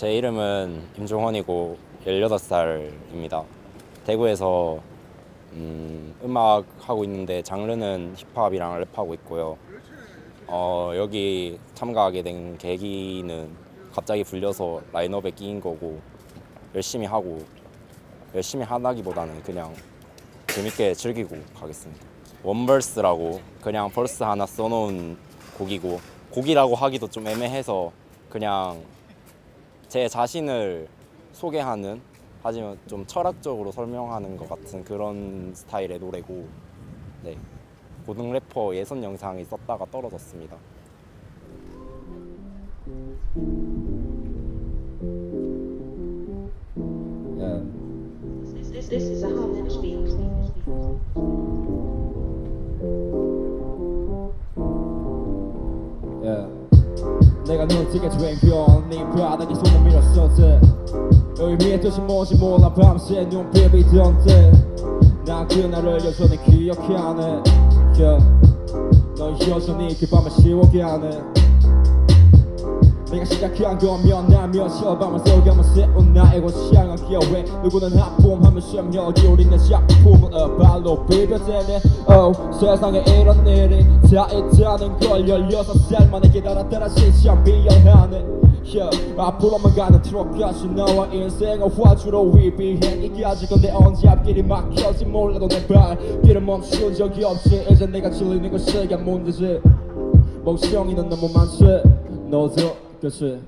제 이름은 임종헌이고 18살입니다. 대구에서 음, 음악 하고 있는데 장르는 힙합이랑 랩하고 있고요. 어, 여기 참가하게 된 계기는 갑자기 불려서 라인업에 끼인 거고 열심히 하고 열심히 하다기보다는 그냥 재밌게 즐기고 가겠습니다. 원벌스라고 그냥 벌스 하나 써놓은 곡이고 곡이라고 하기도 좀 애매해서 그냥 제 자신을 소개하는 하지만 좀 철학적으로 설명하는 것 같은 그런 스타일의 노래고 네 고등 래퍼 예선 영상이 썼다가 떨어졌습니다. Yeah. This, this is a speak. Yeah. 내가 눈뜨게 된건 네 바닥에 손을 밀었었지 의미의 뜻이 뭔지 몰라 밤새 눈빛 비던데 난 그날을 여전히 기억하네 yeah. 넌 여전히 그 밤을 시워게 하네 내가 시작한 거면 나며 시어밤을 써가며 새로운 나의 향한 기회 누구는 쉬며 기울인 내 작품은 발로 비벼대네 oh, 세상에 이런 일이 다 있다는 걸 16살 만에 기다렸다라 시참 비열하네. Yeah, 앞으로만 가는 트럭까지 너와 인생을 화주로 위비행기까지 근데 언제 앞길이 막혀지 몰라도 내 발길을 멈춘 적이 없지. 이제 내가 질리는 것이야 문제지. 멍청이는 너무 많지. 너도 그치